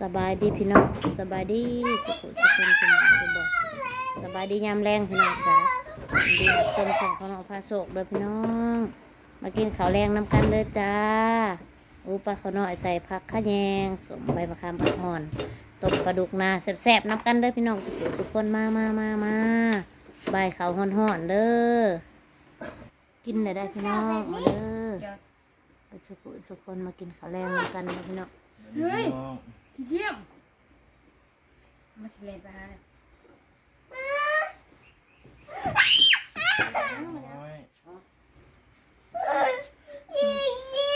สบายดีพี่น้องสบายดีสุขสุขคนเป็นสุบสบายดียามแรงพี่น้องจ้ะดีรับชมส่งของน้องพาโศกโดยพี่น้อง มากินข้าวแรงน้ำกันเลยจ้าอูปลาข้าวน้อยใส่ผักขะแยงสมใบมะขามผักอ่อนต้มปลาดุกนาแซ่บๆน้ำกันเลยพี่น้องสุขสุขคนมามามามาใบายข้าวห่อนๆเด้อกินเลยได้พี่น้องมาเด้อไปสุขสุขคนมากินข้าวแรงน้ำกันเลยพี่น้อง เฮ้ยพี่เยี่ยม มาสิเลนไปหาเนี่ย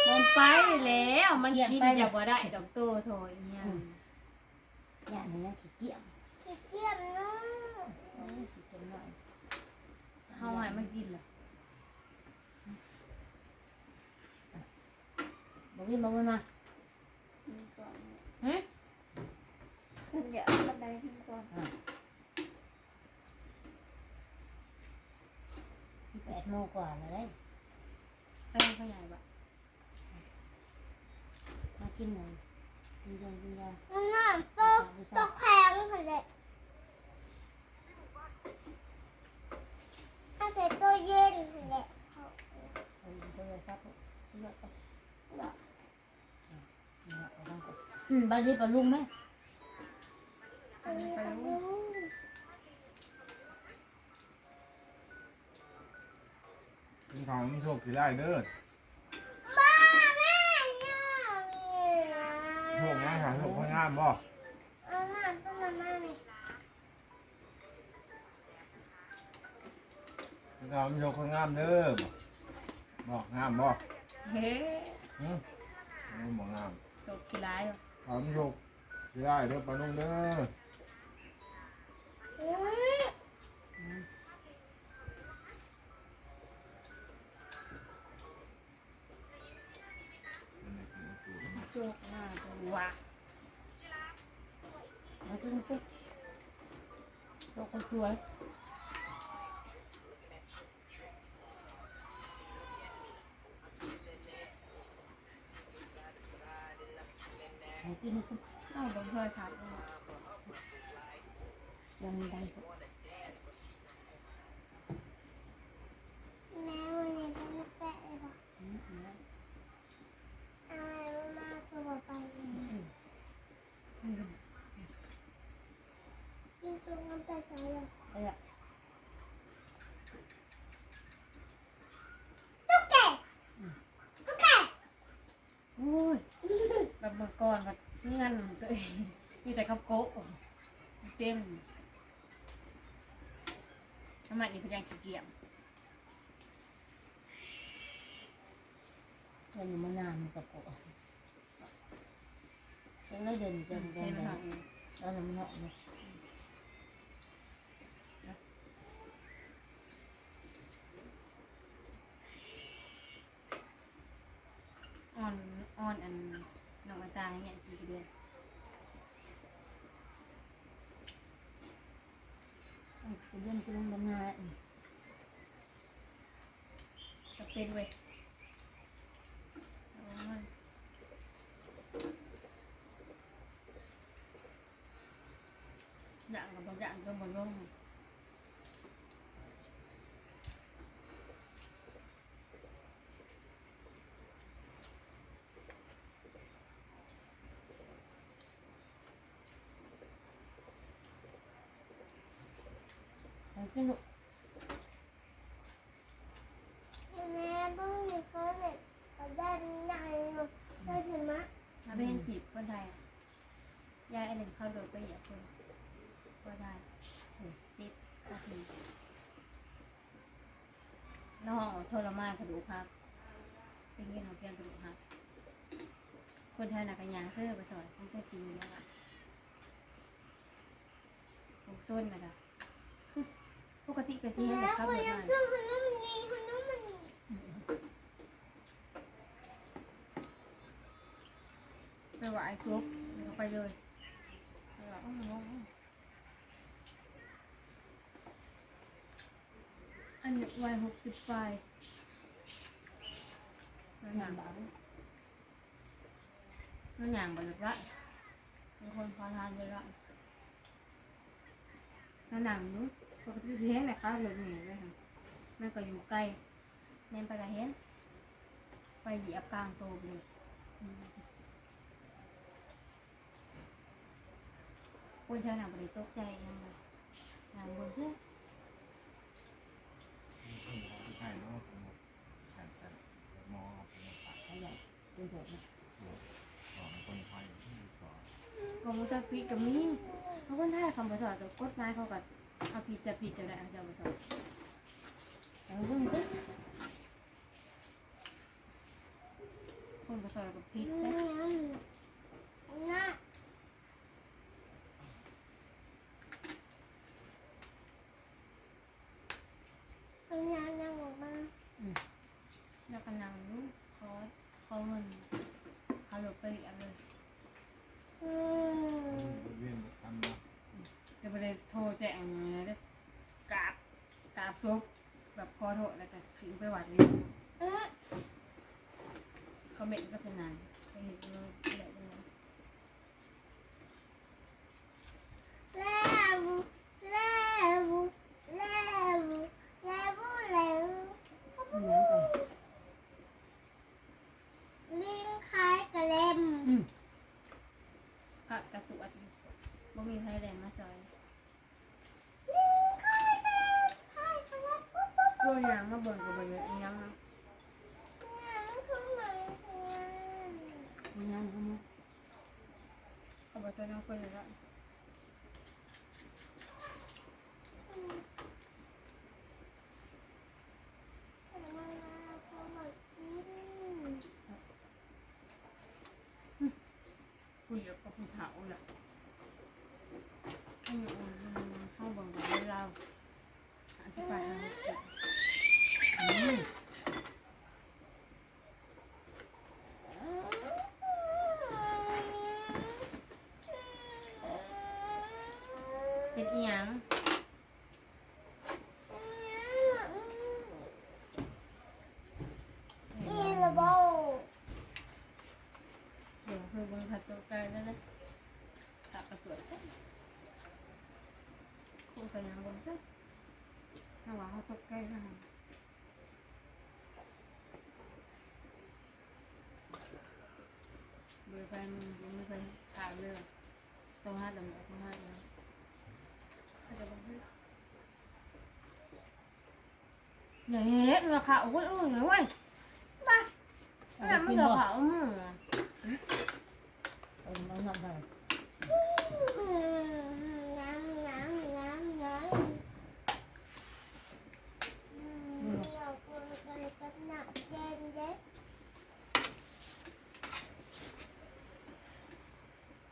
มันไปแล้ว มันกินอย่าบ่ได้ดอกโตโซอยเนี่ยอย่างนี้นะขี้เกียจขี้เกียจเนาะโอ้ยขี้เกียจหน่อยเฮาให้มันกินเหรอบอกพี่บอกมันมามีก่ อนหึขึ้นเดี๋ยวบันไดขึ้นก่อนแปดโมงกว่าเลยไปพ่อใหญ่บ่มากินหน่อยกินยากินยานั่นน่ะโต๊ะโต๊ะแข็งเลยถ้าใส่ตู้เย็นเลยเอาโทรศัพท์เลือกไปเลือกเอาบ้างก่อนอืมบางทีปลาลุงไหม กินของมีโชคสิได้เด้อมาแม่เนี่ยโชคงามหาโชคงามบ่เอาหน้าต้นมาม่าเลยกินของมีโชคงามเด้อบอกงามบ่เฮ้หืมบอกงามตกขี้ร้ายบ่ของมีโชคสิได้เด้อปานุ่งเด้อ น้าตัวะมาึ้นุ๊บโลกคนช่วยให้กินให้กินเอ้าบ่เพื่อชัดเลยยังดัง แม่วันนี้เป็นแปะเลยป่ะอะไรมาคือบอกไปยิ่ง ตรงนั้นแต่สายเลยเอ้ยตุ๊กแกตุ๊กแกโอ้ยแบบเมื่อก่อนแบบเงื่อนตัวเองมีแต่ข้าวโก๊ะเต็มน้ำมันนี่พยังขี้เกียจเดินอยู่มานานมันกับกูยังได้เดินจนเดิเห็นนไหมไปคะแล้วน้ำหนักเนาะ อ่อนอ่อนอันน้องอาจารย์เนี่ยกี่เดือน เดินไปลงบนนาจะเป็นเว้ยเอามันอย่างกับบางอย่างก็ บนลงกินลูกแม่บ้างมีเขาเนี่ยเขาด้านในเลยได้ถึงมะถ้าเป็นจีบคนไทยอะยายไอ้หนึ่งเข้าโดดไปเหยียบคนก็ได้สิบนาทีน้องทรมานกระดูกหักเป็นเงินของเสียงกระดูกหักคนไทยหนักยางเสื้อไปสอนตั้งแต่ปีนี้แล้วอะปลูกส้นนะจ๊ะ ปกติก็สิเห็นแม่แต่ขับเขารถยังมาเครื่องคนนู้นมันดีคนนู้นมันดีไปไหวครบแล้วก็ไปเลยไปไหวโอ้โหอันนี้วัยหกสิบปลายนั่นหนังบ้านนั่นหนังบันทึกละมีคพอทานเลยละนั่นหนังนู้ ปกติสิเห็นแหละค่ะเลยนี่เลยค่ะมันก็อยู่ใกล้เน้นไปก็เห็น ไปเหยียบกลางโตไปเลยอืมคนเท่านั้นบริตกใจยังไงหนังบนเสื้อใช่เนาะใช่ใช่มอเป็นภาษาขยะเป็นแบบนี้สอนคนไทยที่สอนกมุตปีกับมีเขาคนไทยคำภาษาแต่กฎหมายเขาก็ เอาผิดจะผิดจะได้เอาจะมาต่อเอาเบิ่งเด้อคนภาษากับผิดนะ มนะเป็นงานยังออกมา แล้วก็นั่งรู้เขาเขาเงินเขาหลบไปอีกอันเลย อืม เวียนทำเนาะ จะไปเลยโทรแจ้งเลยเด้อกราบ กราบซบแบบขอโทษแล้วก็ถึงไปวัดเลยอืมเขาเม็ดก็จะนานไปเห็นเลยเดี๋ยวดูนะแล้วแล้วแล้วแล้วแล้วมันยังไปลิงคล้ายกระเล็มก็กระสวดบ่มีใครแดนมาซอย ลิงคล้ายกระเล็มคล้ายกระเล็มปุ๊บปุ๊บ ตัวอย่างมาเบิ่งก็บ่เยอะอีหยังนะงานคือเหมือนงนมันยังเขามาเขาบอกตัวน้องคนเลยละแต่ว่าเขาบอกกินผู้เยกับผู้เฒ่าแหละให้อยู่เข้าเบิ่งกับเราอธิบายเอา อืม เฮ็ดอีหยัง อีระโบ เดี๋ยวคือเบิ่งผัดตัวไก่แล้วนะตักกระสวยกัน คู่กันยังเบิ่งซะถ้าว่าเขาตกไก่นะเบื่อไปมึงมึงไปถามเรื่องต้องหาดำต้องหาดำเขาจะเบิ่งซะอย่าเฮ็ดราคาโอ้ยโอ้ยโอ้ยบ้า เอา แม่ ไป ไม่ กิน เดือ บ่ ดเขาอืม เอาน้ำหนักไป น้ำน้ำน้ำน้ำเราควรไปกับหนักเย็นเด็ก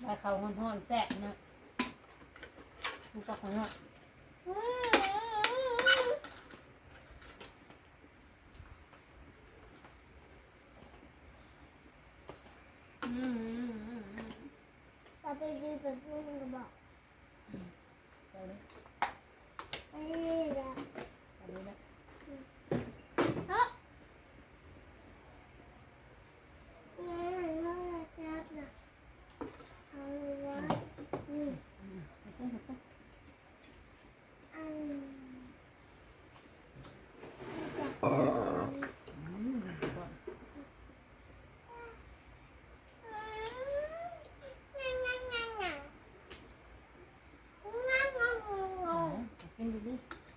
ได้เขาห้อนๆแซ่บนะผู้ปักของเนาะอืมอืมอืมอืมจะไปดีเป็นผู้กระบอกเอาเลยไอ้ละเอาเลย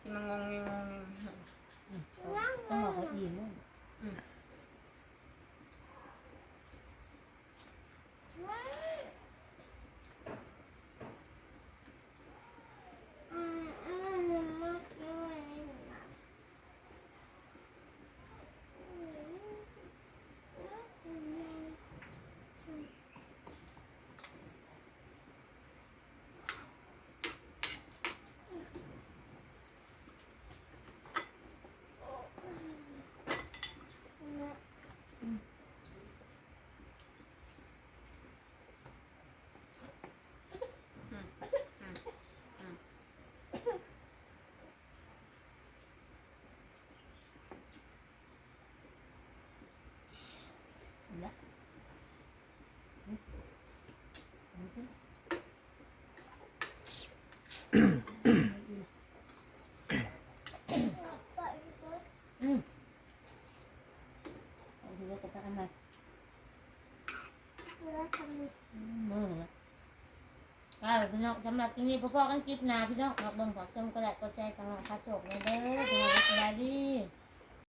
你们光用。嗯，那么好，你们。 เอากินดูดิสิมางงงงงอืมเอาดูว่าจะทำอะไรแล้วทำมือนะอ่าพี่น้องสำหรับที่นี้พ่อๆกันคลิปนาพี่น้องขอบเบิ่งขอชมก็ได้ก็แชร์กำลังพระโชคเลยเด้อพี่น้องสบายดี